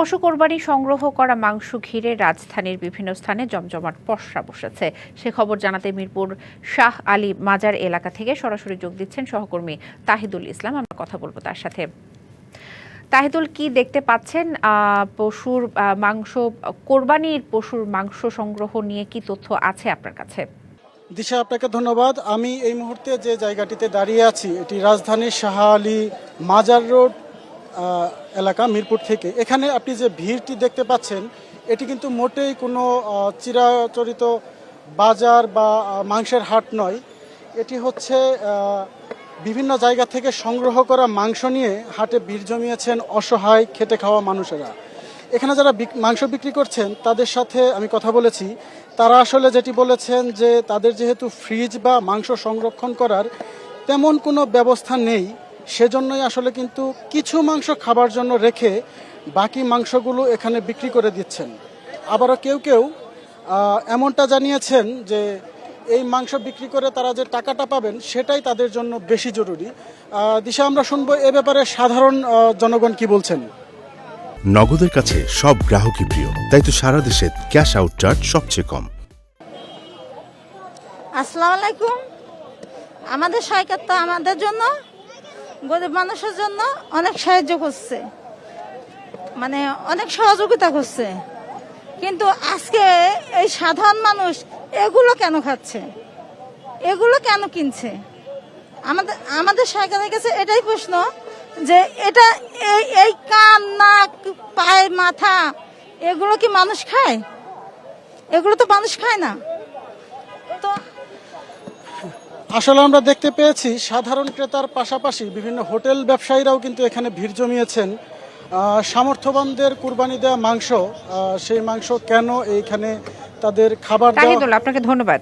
পশু কোরবানি সংগ্রহ করা মাংস ঘিরে রাজধানীর বিভিন্ন স্থানে জমজমাট পসরা বসেছে। সে খবর জানাতে মিরপুর শাহ আলী মাজার এলাকা থেকে সরাসরি যোগ দিচ্ছেন সহকর্মী তাহিদুল ইসলাম। আমরা কথা বলব তার সাথে। তাহিদুল, কি দেখতে পাচ্ছেন? পশুর মাংস, কোরবানির পশুর মাংস সংগ্রহ নিয়ে কি তথ্য আছে আপনার কাছে? দিশা, আপনাকে ধন্যবাদ। আমি এই মুহূর্তে যে জায়গাটিতে দাঁড়িয়ে আছি, এটি রাজধানীর শাহ আলী মাজার রোড। এলাকা মিরপুর থেকে। এখানে আপনি যে ভিড়টি দেখতে পাচ্ছেন, এটি কিন্তু মোটেই কোনো চিরাচরিত বাজার বা মাংসের হাট নয়। এটি হচ্ছে বিভিন্ন জায়গা থেকে সংগ্রহ করা মাংস নিয়ে হাটে ভিড় জমিয়েছেন অসহায়, খেটে খাওয়া মানুষেরা। এখানে যারা মাংস বিক্রি করছেন, তাদের সাথে আমি কথা বলেছি। তারা আসলে যেটি বলেছেন যে, তাদের যেহেতু ফ্রিজ বা মাংস সংরক্ষণ করার তেমন কোনো ব্যবস্থা নেই। সেজন্যই আসলে কিন্তু কিছু মাংস খাবার জন্য রেখে বাকি মাংসগুলো এখানে বিক্রি করে দিচ্ছেন। আবারও কেউ কেউ এমনটা জানিয়েছেন যে এই মাংস বিক্রি করে তারা যে টাকাটা পাবেন সেটাই তাদের জন্য বেশি জরুরি। দিশা আমরা শুনব এ ব্যাপারে সাধারণ জনগণ কি বলছেন? নগদের কাছে সব গ্রাহকই প্রিয় তাই তো সারা দেশে ক্যাশ আউট চার্জ সবচেয়ে কম। আসসালামু আলাইকুম। আমাদের সরকার তো আমাদের জন্য গরিব মানুষের জন্য অনেক সাহায্য করছে। মানে অনেক সহযোগিতা করছে। কিন্তু আজকে এই সাধারণ মানুষ এগুলো কেন খাচ্ছে? এগুলো কেন কিনছে? আমাদের আমাদের সরকারের কাছে এটাই প্রশ্ন যে এটা এই এই কান, নাক, পায়ে, মাথা, এগুলো কি মানুষ খায়? এগুলো তো মানুষ খায় না। আসলে আমরা দেখতে পেয়েছি, সাধারণ ক্রেতার পাশাপাশি বিভিন্ন হোটেল ব্যবসায়ীরাও কিন্তু এখানে ভিড় জমিয়েছেন। সামর্থ্যবানদের কুরবানি দেওয়া মাংস সেই মাংস কেন এইখানে তাদের খাবার আপনাকে ধন্যবাদ।